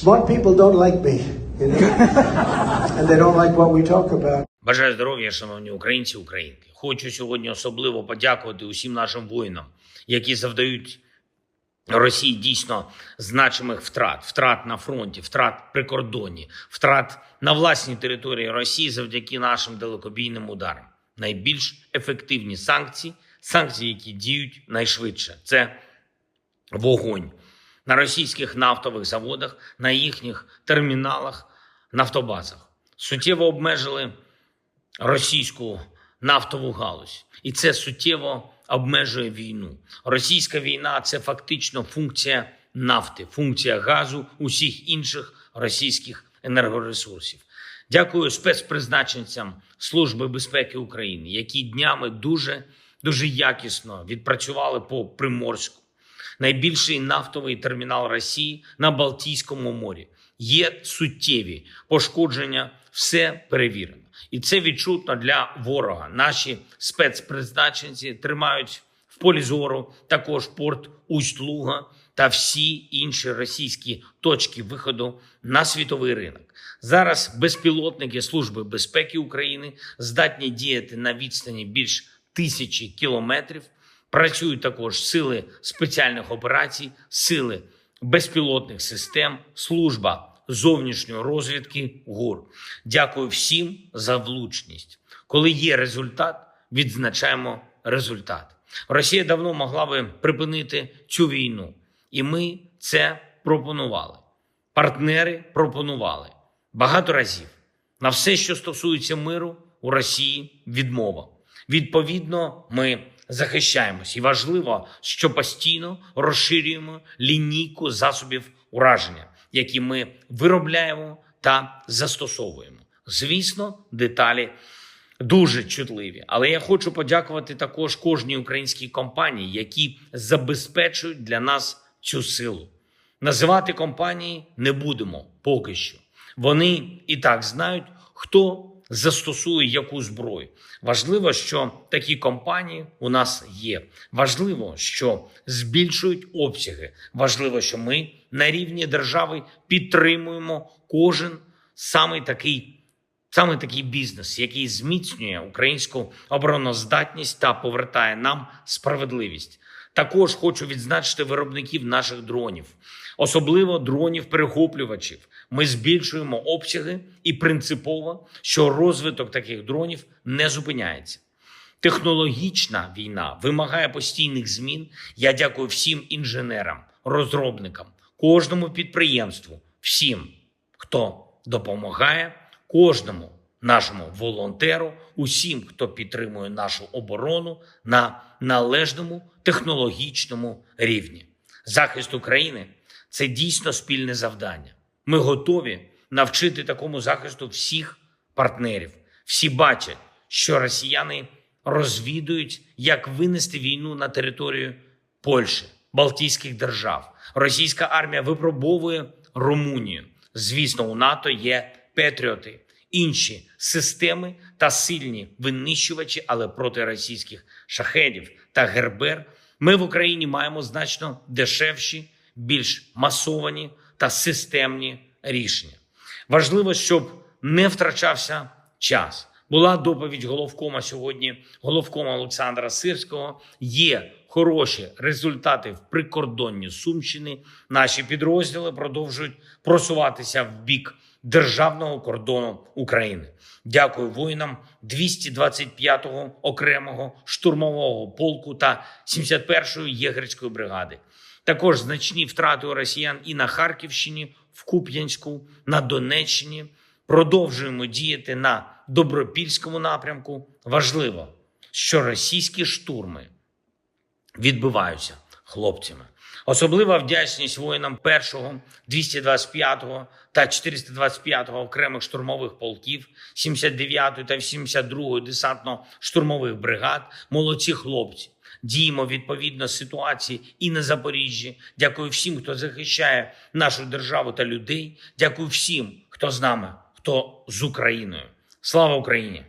Smart people don't like me, you know, and they don't like what we talk about. Бажаю здоров'я, шановні українці, українки. Хочу сьогодні особливо подякувати усім нашим воїнам, які завдають Росії дійсно значимих втрат, втрат на фронті, втрат при кордоні, втрат на власній території Росії завдяки нашим далекобійним ударам. Найбільш ефективні санкції, санкції, які діють найшвидше, це вогонь на російських нафтових заводах, на їхніх терміналах, нафтобазах. Суттєво обмежили російську нафтову галузь, і це суттєво обмежує війну. Російська війна це фактично функція нафти, функція газу, усіх інших російських енергоресурсів. Дякую спецпризначенцям Служби безпеки України, які днями дуже дуже якісно відпрацювали по Приморську. Найбільший нафтовий термінал Росії на Балтійському морі. Є суттєві пошкодження, все перевірено. І це відчутно для ворога. Наші спецпризначенці тримають в полі зору також порт Усть-Луга та всі інші російські точки виходу на світовий ринок. Зараз безпілотники Служби безпеки України здатні діяти на відстані більш тисячі кілометрів. Працюють також сили спеціальних операцій, сили безпілотних систем, служба зовнішньої розвідки ГУР. Дякую всім за влучність. Коли є результат, відзначаємо результат. Росія давно могла би припинити цю війну, і ми це пропонували. Партнери пропонували багато разів. На все, що стосується миру, у Росії відмова. Відповідно, ми захищаємось. І важливо, що постійно розширюємо лінійку засобів ураження, які ми виробляємо та застосовуємо. Звісно, деталі дуже чутливі. Але я хочу подякувати також кожній українській компанії, які забезпечують для нас цю силу. Називати компанії не будемо поки що. Вони і так знають, хто застосує яку зброю. Важливо, що такі компанії у нас є. Важливо, що збільшують обсяги. Важливо, що ми на рівні держави підтримуємо кожен самий такий. Саме такий бізнес, який зміцнює українську обороноздатність та повертає нам справедливість. Також хочу відзначити виробників наших дронів, особливо дронів-перехоплювачів. Ми збільшуємо обсяги і принципово, що розвиток таких дронів не зупиняється. Технологічна війна вимагає постійних змін. Я дякую всім інженерам, розробникам, кожному підприємству, всім, хто допомагає, кожному нашому волонтеру, усім, хто підтримує нашу оборону на належному технологічному рівні. Захист України це дійсно спільне завдання. Ми готові навчити такому захисту всіх партнерів. Всі бачать, що росіяни розвідують, як винести війну на територію Польщі, Балтійських держав. Російська армія випробовує Румунію. Звісно, у НАТО є Петріоти, інші системи та сильні винищувачі, але проти російських шахедів та гербер ми в Україні маємо значно дешевші, більш масовані та системні рішення. Важливо, щоб не втрачався час. Була доповідь головкома сьогодні, головкома Олександра Сирського. Є хороші результати в прикордонні Сумщини. Наші підрозділи продовжують просуватися в бік державного кордону України. Дякую воїнам 225-го окремого штурмового полку та 71-ї єгерської бригади. Також значні втрати у росіян і на Харківщині, в Куп'янську, на Донеччині. Продовжуємо діяти на добропільському напрямку. Важливо, що російські штурми відбиваються хлопцями. Особлива вдячність воїнам 1-го, 225-го та 425-го окремих штурмових полків, 79-ї та 82-ї десантно-штурмових бригад. Молодці хлопці. Діємо відповідно ситуації і на Запоріжжі. Дякую всім, хто захищає нашу державу та людей. Дякую всім, хто з нами, хто з Україною. Слава Україні!